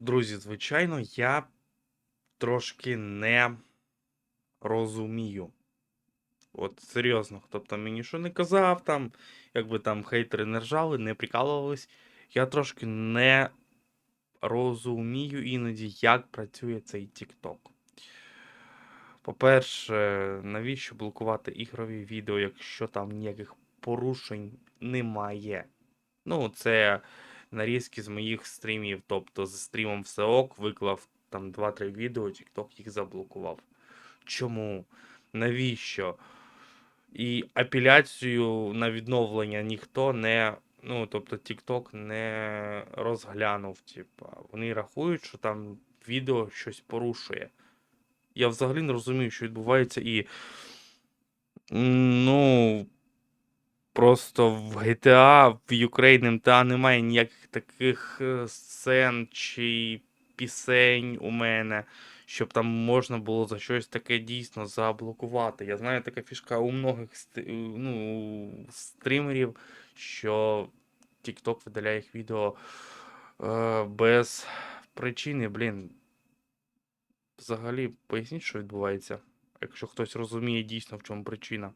Друзі, звичайно, я трошки не розумію. От серйозно, хто б там мені що не казав, там, якби там хейтери не ржали, не прикалувались. Я трошки не розумію іноді, як працює цей TikTok. По-перше, навіщо блокувати ігрові відео, якщо там ніяких порушень немає? Ну, це нарізки з моїх стрімів. Тобто з стрімом все ок, виклав там 2-3 відео, TikTok їх заблокував. Чому? Навіщо? І апеляцію на відновлення ніхто не. Ну, тобто TikTok не розглянув. Типа, вони рахують, що там відео щось порушує. Я взагалі не розумію, що відбувається, і. Ну. Просто в GTA, в Ukraine МТА немає ніяких таких е, сцен чи пісень у мене, щоб там можна було за щось таке дійсно заблокувати. Я знаю, така фішка у многих ну, стрімерів, що TikTok видаляє їх відео е, без причини. Блін. Взагалі, поясніть, що відбувається, якщо хтось розуміє дійсно, в чому причина.